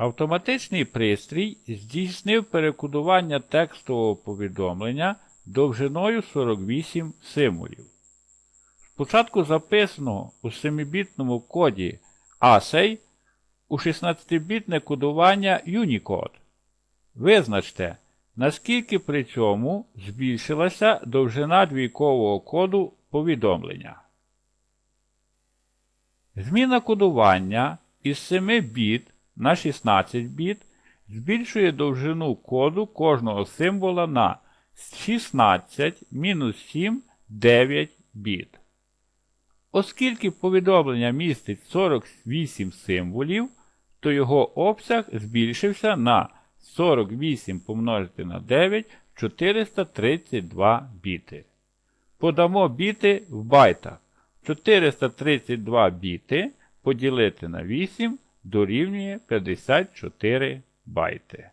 Автоматичний пристрій здійснив перекодування текстового повідомлення довжиною 48 символів. Спочатку записаного у 7-бітному коді ASCII у 16-бітне кодування Unicode. Визначте, наскільки при цьому збільшилася довжина двійкового коду повідомлення. Зміна кодування із 7 біт на 16 біт збільшує довжину коду кожного символа на 16 мінус 7 9 біт. Оскільки повідомлення містить 48 символів, то його обсяг збільшився на 48 помножити на 9 432 біти. Подамо біти в байтах. 432 біти поділити на 8 дорівнює 54 байти.